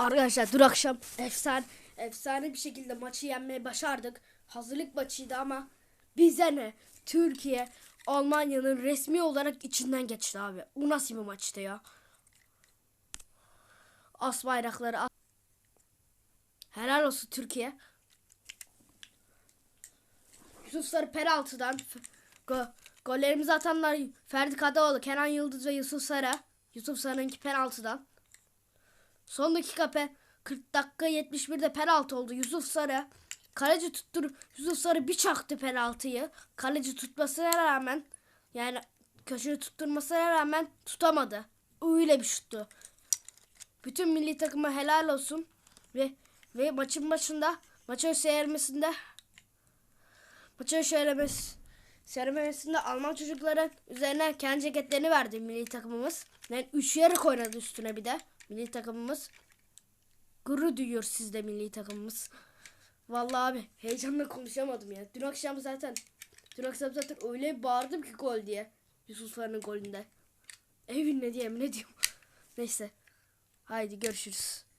Arkadaşlar dur akşam efsane efsane bir şekilde maçı yenmeyi başardık. Hazırlık maçıydı ama bize ne? Türkiye Almanya'nın resmi olarak içinden geçti abi. Bu nasıl bir maçtı ya? As bayrakları as- Helal olsun Türkiye. Yusuf Sarı penaltıdan go gollerimizi atanlar Ferdi Kadıoğlu, Kenan Yıldız ve Yusuf Sarı. Yusuf Sarı'nınki penaltıdan. Son dakika pe 40 dakika 71'de penaltı oldu. Yusuf Sarı kaleci tuttur Yusuf Sarı bir çaktı penaltıyı. Kaleci tutmasına rağmen yani köşeyi tutturmasına rağmen tutamadı. Öyle bir şuttu. Bütün milli takıma helal olsun ve ve maçın başında maçın seyirmesinde maçın seyirmesi seyirmesinde Alman çocukların üzerine kendi ceketlerini verdi milli takımımız. Yani üç yarı oynadı üstüne bir de milli takımımız. Gurur duyuyor sizde milli takımımız. Vallahi abi heyecanla konuşamadım ya. Dün akşam zaten dün akşam zaten öyle bağırdım ki gol diye. Yusuf golünde. Evin ne diyeyim ne diyorum. Neyse. Haydi görüşürüz.